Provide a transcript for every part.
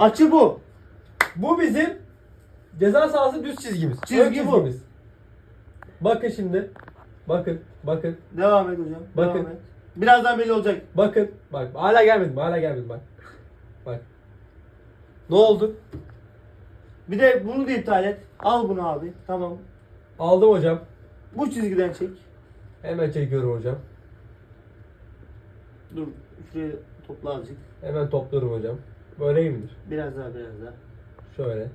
Açı bu. Bu bizim ceza sahası düz çizgimiz. Çizgi Ön bu. çizgimiz. Bakın şimdi. Bakın. Bakın. Devam et hocam. Bakın. Devam et. Birazdan belli olacak. Bakın. Bak hala gelmedim. Hala gelmedim bak. Bak. Ne oldu? Bir de bunu da iptal et. Al bunu abi. Tamam. Aldım hocam. Bu çizgiden çek. Hemen çekiyorum hocam. Dur. Şuraya topla azıcık. Hemen topluyorum hocam. Böyle iyi midir? Biraz daha biraz daha. Şöyle.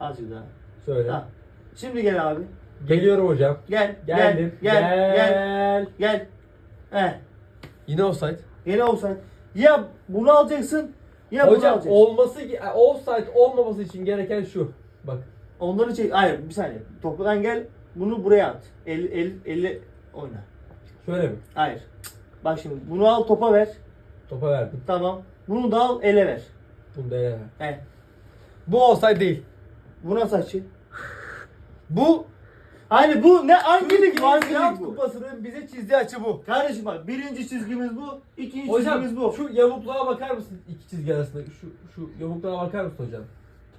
Azıcık daha. Şöyle. Ha. Şimdi gel abi. Geliyorum hocam. Gel. Geldim. Gel. Gel. Gel. Gel. He. Yine offside. Yine olsan. Ya bunu alacaksın ya bunu Hocam alacaksın. olması offside olmaması için gereken şu. Bak. Onları çek. Hayır bir saniye. Toplan gel. Bunu buraya at. 50 50 50 oyna. Şöyle mi? Hayır. Bak şimdi bunu al topa ver. Topa verdim. Tamam. Bunu da al ele ver. Bunu da ele ver. He. Bu offside değil. Bu nasıl açı? Bu Hani bu ne hangi lig? Bu? Kupası'nın bize çizdiği açı bu. Kardeşim bak birinci çizgimiz bu. ikinci Hocam çizgimiz bu. şu yamukluğa bakar mısın iki çizgi arasında? Şu şu yamukluğa bakar mısın hocam?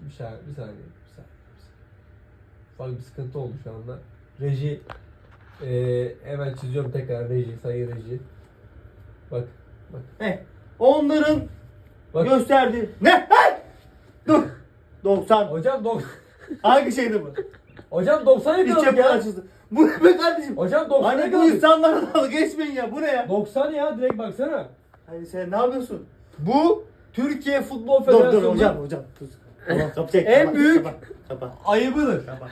Bir saniye, bir saniye, bir saniye. Bak bir sıkıntı oldu şu anda. Reji eee hemen çiziyorum tekrar reji, sayı reji. Bak, bak. He. Onların Bak. gösterdi. Ne? Hey! Dur. 90. Hocam dok Hangi şeydi bu? Hocam 90 İç yakaladık ya. açısı. Bu ne be kardeşim? Hocam 90 Hani bu yakaladık. insanlara dalga geçmeyin ya. Bu ne ya? 90 ya direkt baksana. Hani sen ne yapıyorsun? Bu Türkiye Futbol Dur dur hocam hocam. Dur. Kapı çek. En büyük- Kapat. Kapat. ayıbıdır. Kapat.